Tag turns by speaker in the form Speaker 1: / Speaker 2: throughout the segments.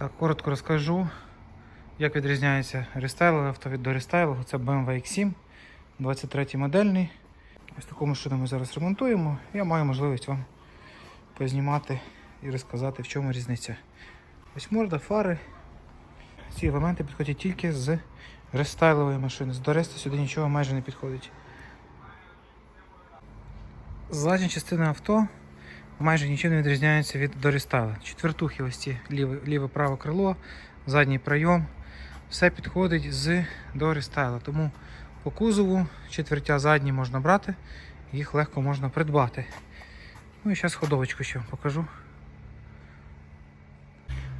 Speaker 1: Так, коротко розкажу, як відрізняється рестайлове авто від дорестайлового. Це BMW X7, 23 модельний. Ось таку машину ми зараз ремонтуємо. Я маю можливість вам познімати і розказати, в чому різниця. Ось морда, фари. Ці елементи підходять тільки з рестайлової машини. З Дореста сюди нічого майже не підходить. Задня частина авто майже нічим не відрізняється від дорестайла. Четвертухи, ось ці ліве, ліве праве крило, задній прийом. Все підходить з дорестайла. Тому по кузову четвертя задні можна брати, їх легко можна придбати. Ну і зараз ходовочку ще вам покажу.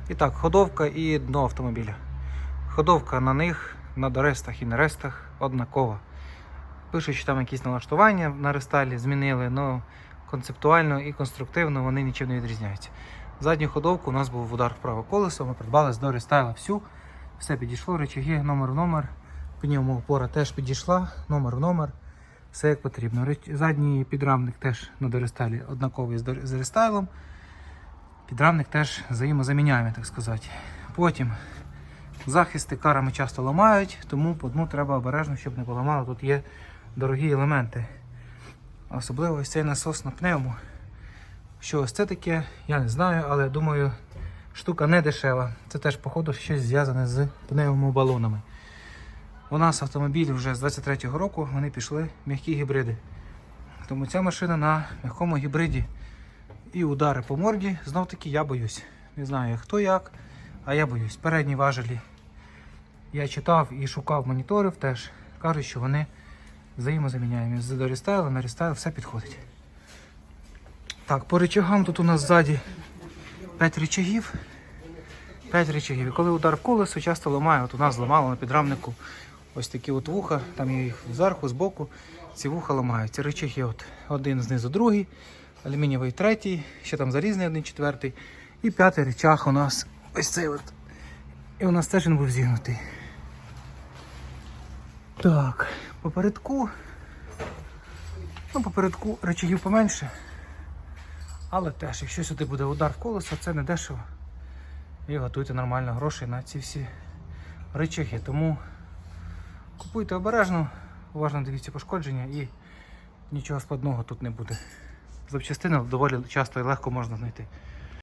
Speaker 1: І так, ходовка і дно автомобіля. Ходовка на них, на дорестах і на рестах однакова. Пишуть, що там якісь налаштування на рестайлі змінили, але концептуально і конструктивно вони нічим не відрізняються. Задню ходовку у нас був удар в колесо, ми придбали з до рестайла всю. Все підійшло, речаги, номер в номер. Пневмоопора теж підійшла, номер в номер. Все як потрібно. Задній підрамник теж на дорестайлі однаковий з рестайлом. Підрамник теж взаємозаміняємо, так сказати. Потім захисти карами часто ламають, тому по дну треба обережно, щоб не поламало. Тут є дорогі елементи. Особливо ось цей насос на пневму. Що ось це таке, я не знаю, але думаю, штука не дешева. Це теж, походу, щось зв'язане з пневмобалонами. У нас автомобілі вже з 23-го року вони пішли м'які гібриди. Тому ця машина на м'якому гібриді і удари по морді, знов таки я боюсь. Не знаю хто як, а я боюсь. Передні важелі я читав і шукав моніторів теж. Кажуть, що вони взаємозаміняємо. З до рестайлу на рестайл все підходить. Так, по речагам тут у нас ззаді 5 речагів. 5 речагів. І коли удар в колесо, часто ламає. От у нас зламало на підрамнику ось такі от вуха, там є їх зверху, збоку. Ці вуха ламаються. Речаги от один знизу другий, алюмінієвий третій, ще там залізний один четвертий. І п'ятий речах у нас ось цей от. І у нас теж він був зігнутий. Так, попередку. Ну, попередку речагів поменше. Але теж, якщо сюди буде удар в колесо, це не дешево. І готуйте нормально грошей на ці всі речаги. Тому купуйте обережно, уважно дивіться пошкодження і нічого складного тут не буде. Запчастини доволі часто і легко можна знайти.